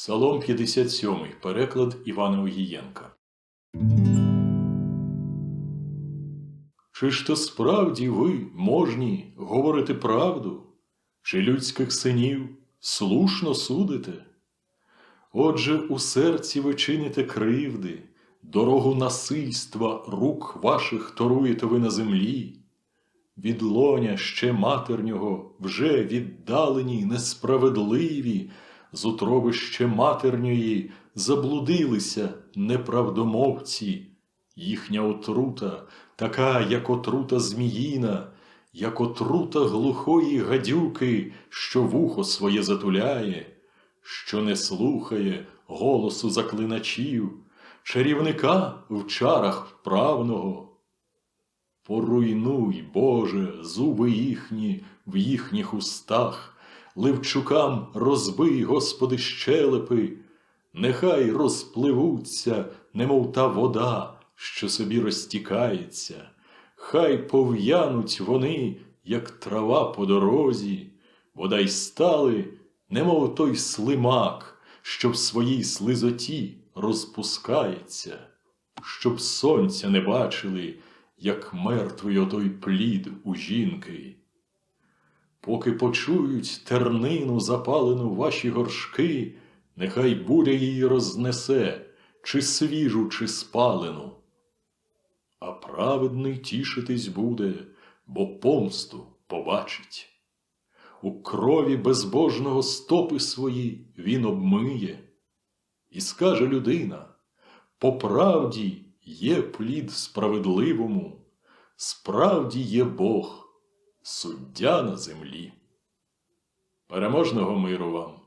Псалом 57, переклад Івана Огієнка. Чи ж то справді ви можні говорити правду, чи людських синів слушно судите? Отже, у серці ви чините кривди, дорогу насильства рук ваших торуєте ви на землі. Від лоня ще матернього вже віддалені, несправедливі, з утроби ще матерньої заблудилися неправдомовці. Їхня отрута, така, як отрута зміїна, як отрута глухої гадюки, що вухо своє затуляє, що не слухає голосу заклиначів, чарівника в чарах вправного. Поруйнуй, Боже, зуби їхні в їхніх устах, Ливчукам розбий, Господи, щелепи, нехай розпливуться, немов та вода, що собі розтікається, хай пов'януть вони, як трава по дорозі, вода й стали, немов той слимак, що в своїй слизоті розпускається, щоб сонця не бачили, як мертвий отой плід у жінки. Поки почують тернину запалену ваші горшки, нехай буря її рознесе, чи свіжу, чи спалену. А праведний тішитись буде, бо помсту побачить. У крові безбожного стопи свої він обмиє, і скаже людина: по правді є плід справедливому, справді є Бог, суддя на землі. Переможного миру вам!